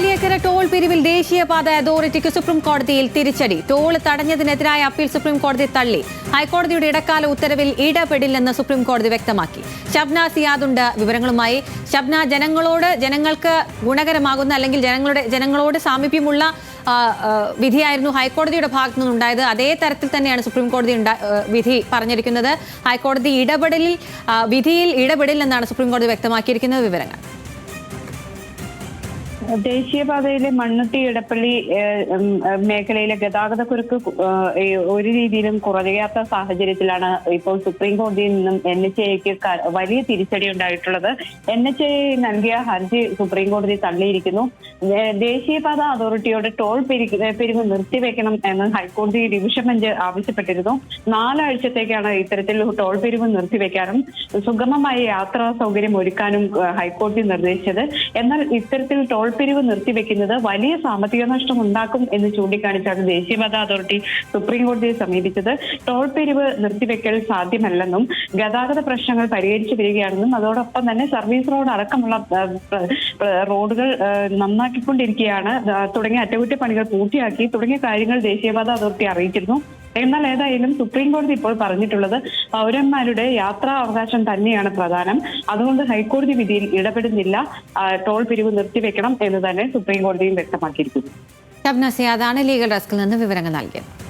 Mavelikkara toll പിരിവിൽ ദേശീയപാത അതോറിറ്റിക്ക് supreme കോടതിയിൽ തിരിച്ചടി. ടോൾ തടഞ്ഞതിനെതിരായ അപ്പീൽ സുപ്രീം കോടതി തള്ളി. ഹൈക്കോടതിയുടെ ഇടക്കാല ഉത്തരവിൽ ഇടപെടില്ലെന്ന് സുപ്രീം കോടതി വ്യക്തമാക്കി. ഷബ്ന സിയാദുണ്ട്. വിവരങ്ങളുമായി ഷബ്ന ജനങ്ങളോട് ജനങ്ങൾക്ക് ഗുണകരമാകുന്ന അല്ലെങ്കിൽ ജനങ്ങളുടെ ജനങ്ങളോട് സാമീപ്യമുള്ള വിധിയായിരുന്നു ഹൈക്കോടതിയുടെ ഭാഗത്തു നിന്നുണ്ടായത്. അതേ തരത്തിൽ തന്നെയാണ് സുപ്രീം കോടതി ഉണ്ടാ- വിധി പറഞ്ഞിരിക്കുന്നത്. ഹൈക്കോടതി ഇടപെടലിൽ വിധിയിൽ ഇടപെടില്ലെന്നാണ് സുപ്രീം കോടതി വ്യക്തമാക്കിയിരിക്കുന്നത്. വിവരങ്ങൾ. ദേശീയപാതയിലെ മണ്ണുട്ടി ഇടപ്പള്ളി മേഖലയിലെ ഗതാഗത കുരുക്ക് ഒരു രീതിയിലും കുറയാത്ത സാഹചര്യത്തിലാണ് ഇപ്പോൾ സുപ്രീം കോടതിയിൽ നിന്നും എൻ എച്ച് എക്ക് വലിയ തിരിച്ചടി ഉണ്ടായിട്ടുള്ളത്. എൻ എച്ച് എ നൽകിയ ഹർജി സുപ്രീം കോടതി തള്ളിയിരിക്കുന്നു. ദേശീയപാത അതോറിറ്റിയോട് ടോൾ പിരി- പിരിവ് നിർത്തിവെക്കണം എന്ന് ഹൈക്കോടതി ഡിവിഷൻ ബെഞ്ച് ആവശ്യപ്പെട്ടിരുന്നു. നാലാഴ്ചത്തേക്കാണ് ഇത്തരത്തിൽ ടോൾ പിരിവ് നിർത്തിവെക്കാനും സുഗമമായ യാത്രാ സൗകര്യം ഒരുക്കാനും ഹൈക്കോടതി നിർദ്ദേശിച്ചത്. എന്നാൽ ഇത്തരത്തിൽ ടോൾ പിരിവ് നിർത്തിവെക്കുന്നത് വലിയ സാമ്പത്തിക നഷ്ടം ഉണ്ടാക്കും എന്ന് ചൂണ്ടിക്കാണിച്ചാണ് ദേശീയപാത അതോറിറ്റി സുപ്രീം കോടതിയെ സമീപിച്ചത്. ടോൾ പിരിവ് നിർത്തിവെക്കൽ സാധ്യമല്ലെന്നും ഗതാഗത പ്രശ്നങ്ങൾ പരിഹരിച്ചു വരികയാണെന്നും അതോടൊപ്പം തന്നെ സർവീസ് റോഡ് അടക്കമുള്ള റോഡുകൾ നന്നാക്കിക്കൊണ്ടിരിക്കുകയാണ്. തുടങ്ങിയ അറ്റകുറ്റപ്പണികൾ പൂർത്തിയാക്കി. തുടങ്ങിയ കാര്യങ്ങൾ ദേശീയപാത അതോറിറ്റി അറിയിച്ചിരുന്നു. എന്നാൽ ഏതായാലും സുപ്രീം കോടതി ഇപ്പോൾ പറഞ്ഞിട്ടുള്ളത് പൗരന്മാരുടെ യാത്രാ അവകാശം തന്നെയാണ് പ്രധാനം. അതുകൊണ്ട് ഹൈക്കോടതി വിധിയിൽ ഇടപെടുന്നില്ല. ടോൾ പിരിവ് നിർത്തിവെക്കണം എന്ന് തന്നെ സുപ്രീം കോടതിയും വ്യക്തമാക്കിയിരിക്കുന്നു. ലീഗൽ ഡെസ്കിൽ നിന്ന് വിവരങ്ങൾ നൽകിയത്.